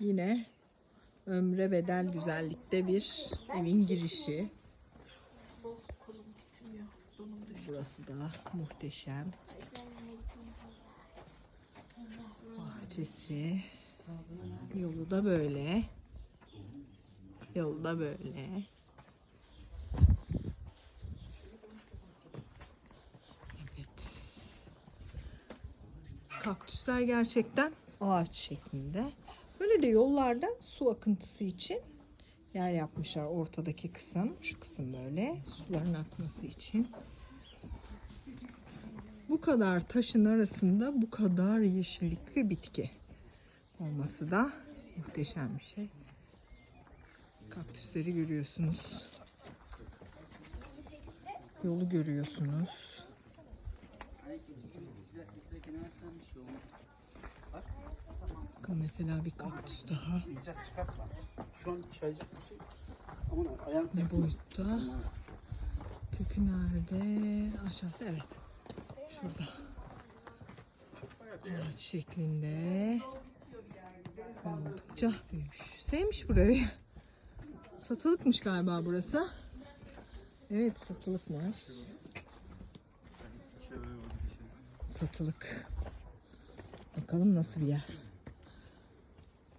Yine ömre bedel güzellikte bir evin girişi. Burası da muhteşem. Bahçesi. Yolu da böyle. Yolu da böyle. Evet. Kaktüsler gerçekten ağaç şeklinde. Böyle de yollarda su akıntısı için yer yapmışlar ortadaki kısım. Şu kısım böyle suların akması için. Bu kadar taşın arasında bu kadar yeşillik ve bitki olması da muhteşem bir şey. Kaktüsleri görüyorsunuz. Yolu görüyorsunuz. Bakın mesela bir kaktüs daha. İcat çıkartma. Şu an çaycık bir şey. Aman ayağım Ne boyutta? Kökü nerede? Aşağısı evet. Şurada. Ağaç şeklinde. Oldukça büyümüş. Sevmiş burayı. Satılıkmış galiba burası. Evet satılıkmış. Satılık. Bakalım nasıl bir yer.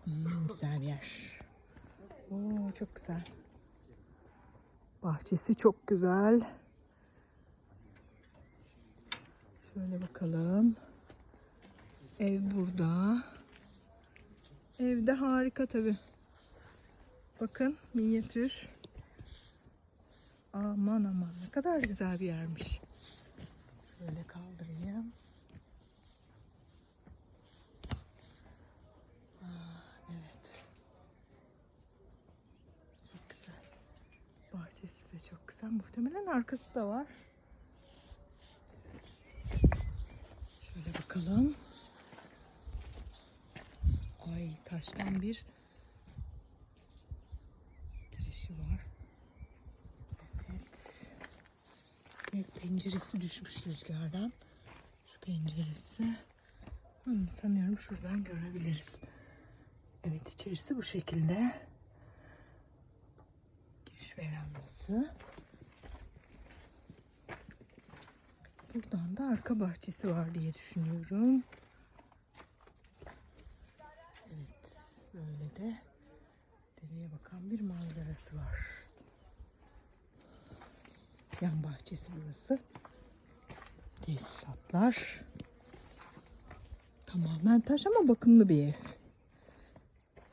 Hmm, güzel bir yer. Oo, çok güzel. Bahçesi çok güzel. Şöyle bakalım. Ev burada. Evde harika tabi. Bakın minyatür. Aman aman ne kadar güzel bir yermiş. Şöyle kaldırayım. Aa, evet. Çok güzel. Bahçesi de çok güzel. Muhtemelen arkası da var. Şöyle bakalım. Ay taştan bir girişi var. Evet. Bir penceresi düşmüş rüzgardan. Şu penceresi. Hmm, sanıyorum şuradan görebiliriz. Evet içerisi bu şekilde. Verandası. Buradan da arka bahçesi var diye düşünüyorum. Evet, böyle de dereye bakan bir manzarası var. Yan bahçesi burası. Tesisatlar. Tamamen taş ama bakımlı bir ev.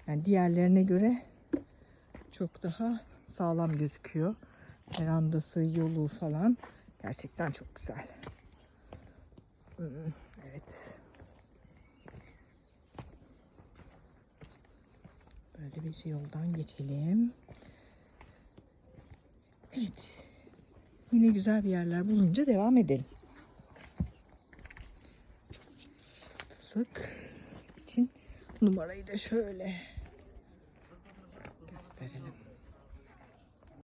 Yani diğerlerine göre çok daha sağlam gözüküyor. Verandası, yolu falan gerçekten çok güzel. Hmm, Evet. Böyle bir yoldan geçelim. Evet. Yine güzel bir yerler bulunca devam edelim. Satılık için numarayı da şöyle